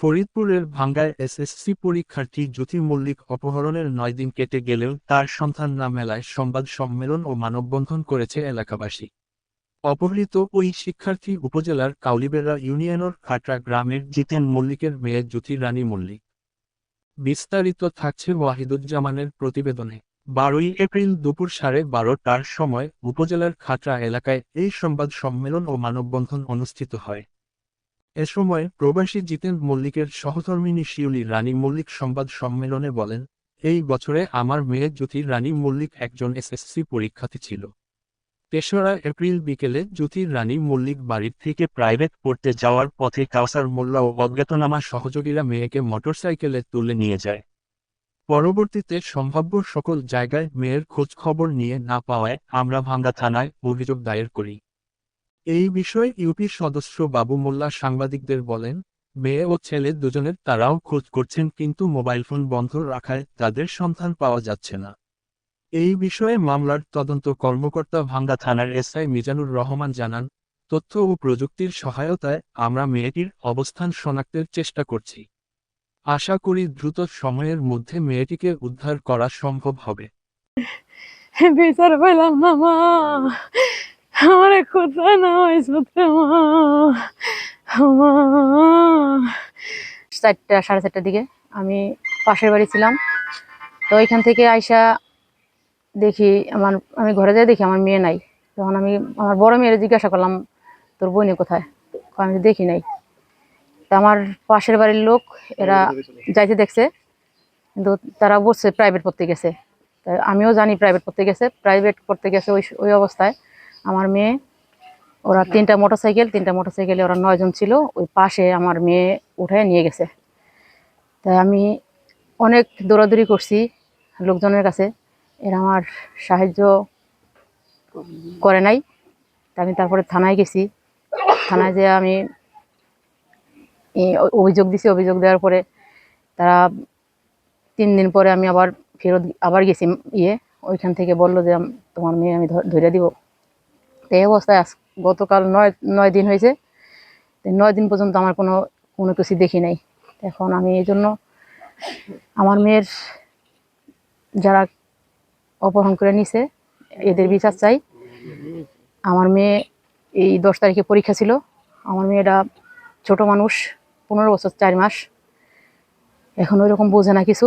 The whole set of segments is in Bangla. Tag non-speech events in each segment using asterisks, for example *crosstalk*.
ফরিদপুরের ভাঙ্গায় এসএসসি পরীক্ষার্থী জ্যোতি মল্লিক অপহরণের নয় দিন কেটে গেলেও তার সন্ধান না মেলায় সংবাদ সম্মেলন ও মানববন্ধন করেছে এলাকাবাসী। অপহৃত ওই শিক্ষার্থী উপজেলার কাউলিবেড়া ইউনিয়নের খাটরা গ্রামের জিতেন মল্লিকের মেয়ে জ্যোতি রানী মল্লিক। বিস্তারিত থাকছে ওয়াহিদুজ্জামানের প্রতিবেদনে। বারোই এপ্রিল দুপুর সাড়ে বারোটার সময় উপজেলার খাটরা এলাকায় এই সংবাদ সম্মেলন ও মানববন্ধন অনুষ্ঠিত হয়। এ সময় প্রবাসী জিতেন মল্লিকের সহধর্মিনী শিউলি রানী মল্লিক সংবাদ সম্মেলনে বলেন, এই বছরে আমার মেয়ে জ্যোতি রানী মল্লিক একজন এসএসসি পরীক্ষার্থী ছিল। তেসরা এপ্রিল বিকেলে জ্যোতি রানী মল্লিক বাড়ির থেকে প্রাইভেট পড়তে যাওয়ার পথে কাউসার মোল্লা ও অজ্ঞাতনামা সহযোগীরা মেয়েকে মোটরসাইকেলে তুলে নিয়ে যায়। পরবর্তীতে সম্ভাব্য সকল জায়গায় মেয়ের খোঁজ খবর নিয়ে না পাওয়ায় আমরা ভাঙ্গা থানায় অভিযোগ দায়ের করি। এই বিষয়ে ইউপির সদস্য বাবু মোল্লা সাংবাদিকদের বলেন, মেয়ে ও ছেলে দুজনের তারাও খোঁজ করছেন কিন্তু মোবাইল ফোন বন্ধ রাখায় তাদের সন্ধান পাওয়া যাচ্ছে না। এই বিষয়ে মামলার তদন্ত কর্মকর্তা ভাঙ্গা থানার এসআই মিজানুর রহমান জানান, তথ্য ও প্রযুক্তির সহায়তায় আমরা মেয়েটির অবস্থান শনাক্তের চেষ্টা করছি। আশা করি দ্রুত সময়ের মধ্যে মেয়েটিকে উদ্ধার করা সম্ভব হবে। *laughs* বিচার পাইলাম না মা। আমার কোথায় না মা মা। চারটা, সাড়ে চারটার দিকে আমি পাশের বাড়ি ছিলাম। তো ওইখান থেকে আইসা দেখি আমার, আমি ঘরে যাই দেখি আমার মেয়ে নাই। তখন আমি আমার বড় মেয়ের জিজ্ঞাসা করলাম, তোর বোনে কোথায়? আমি দেখি নাই। তা আমার পাশের বাড়ির লোক, এরা যাইতে দেখছে, কিন্তু তারা বসছে প্রাইভেট পড়তে গেছে। তা আমিও জানি প্রাইভেট পড়তে গেছে প্রাইভেট পড়তে গেছে ওই ওই অবস্থায়। আমার মেয়ে, ওরা তিনটা মোটরসাইকেল, তিনটা মোটরসাইকেলে ওরা নয়জন ছিল, ওই পাশে আমার মেয়ে উঠায় নিয়ে গেছে। তাই আমি অনেক দৌড়াদৌড়ি করছি লোকজনের কাছে, এরা আমার সাহায্য করে নাই। তা আমি তারপরে থানায় গেছি। থানায় যে আমি অভিযোগ দিছি, অভিযোগ দেওয়ার পরে তারা তিন দিন পরে আমি আবার ফেরত আবার গেছি। ইয়ে ওইখান থেকে বলল যে, তোমার মেয়ে আমি ধরে দিব। এই অবস্থায় আজ গতকাল নয় নয় দিন হয়েছে। নয় দিন পর্যন্ত আমার কোনো কোনো কিছু দেখি নাই। এখন আমি এই জন্য আমার মেয়ের যারা অপহরণ করে নিছে, এদের বিচার চাই। আমার মেয়ে এই দশ তারিখে পরীক্ষা ছিল। আমার মেয়েটা ছোট মানুষ, পনেরো বছর, চার মাস। এখন ওই রকম বোঝে না কিছু।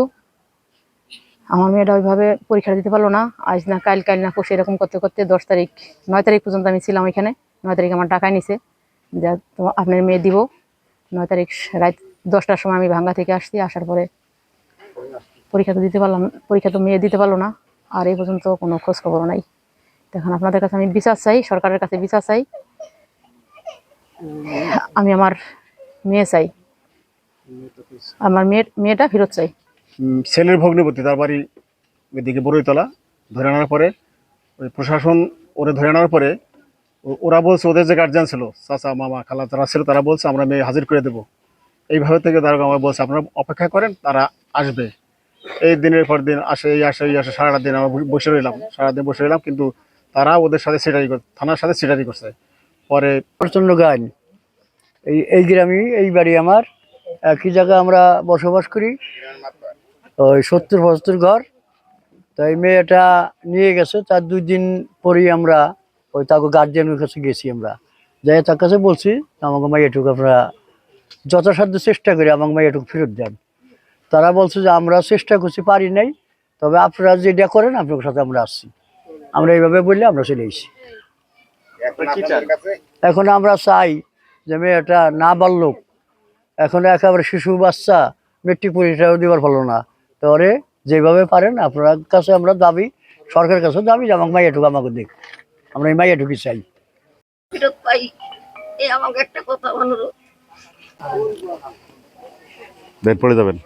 আমার মেয়েটা ওইভাবে পরীক্ষা দিতে পারল না। আজ না কাল কাল না পরশু এরকম করতে করতে দশ তারিখ, নয় তারিখ পর্যন্ত আমি ছিলাম এখানে। নয় তারিখ আমার টাকা নিছে। যা তো আপনার মেয়ে দিব। নয় তারিখ রাত দশটার সময় আমি ভাঙ্গা থেকে আসছি। আসার পরে পরীক্ষা তো দিতে পারলাম, পরীক্ষা তো মেয়ে দিতে পারল না। আর এই পর্যন্ত কোনো খোঁজ খবর নাই। তো এখন আপনাদের কাছে আমি বিচার চাই, সরকারের কাছে বিচার চাই। আমি আমার মেয়ে চাই। আমার মেয়ে মেয়েটা ফেরত চাই। ছেলের ভগ্নপতি তার বাড়ি এদিকে বড়ইতলা ধরে আনার পরে, ওই প্রশাসন ওরে ধরে আনার পরে ওরা বলছে ওদের যে গার্জিয়ান ছিল, চাচা, মামা, খালা তারা ছিল, তারা বলছে, আমরা মেয়ে হাজির করে দেবো। এইভাবে থেকে তারা আমার বলছে, আপনারা অপেক্ষা করেন, তারা আসবে। এই দিনের পর দিন আসে, এই আসে এই আসে সারাটা দিন আমরা বসে- বসে রইলাম, সারাদিন বসে রইলাম, কিন্তু তারা ওদের সাথে সিটারি থানার সাথে সিটারি করছে। পরে প্রচণ্ড গান। এই এই গ্রামে এই বাড়ি আমার। একই জায়গায় আমরা বসবাস করি। ওই সত্তর পঁচাত্তর ঘর। তো এই মেয়েটা নিয়ে গেছে তার দুই দিন পরেই আমরা ওই তাকে গার্জিয়ানের কাছে গেছি আমরা। যাই তার কাছে বলছি আমাকে মাইয়াটুকু আপনারা যথাসাধ্য চেষ্টা করি আমাকে মাইয়াটুকু ফেরত দেন। তারা বলছে যে আমরা চেষ্টা করছি পারি নাই তবে আপনারা যেটা করেন আপনার সাথে আমরা আসছি। আমরা এইভাবে বললে আমরা চলে এসেছি। এখন আমরা চাই যে মেয়েটা না বাড়লোক এখন একেবারে শিশু বাচ্চা মেট্রিক পরীক্ষাও দিবার ভালো না। ওরে যেভাবে পারেন আপনার কাছে আমরা দাবি সরকারের কাছে দাবি যে আমাকে মাইয়াটুকু আমাকে দেখ। আমরা এই মাইয়াটুকুই চাই। ফেরত পাই। এই আমাকে একটা কথা অনুরোধ পড়ে যাবেন।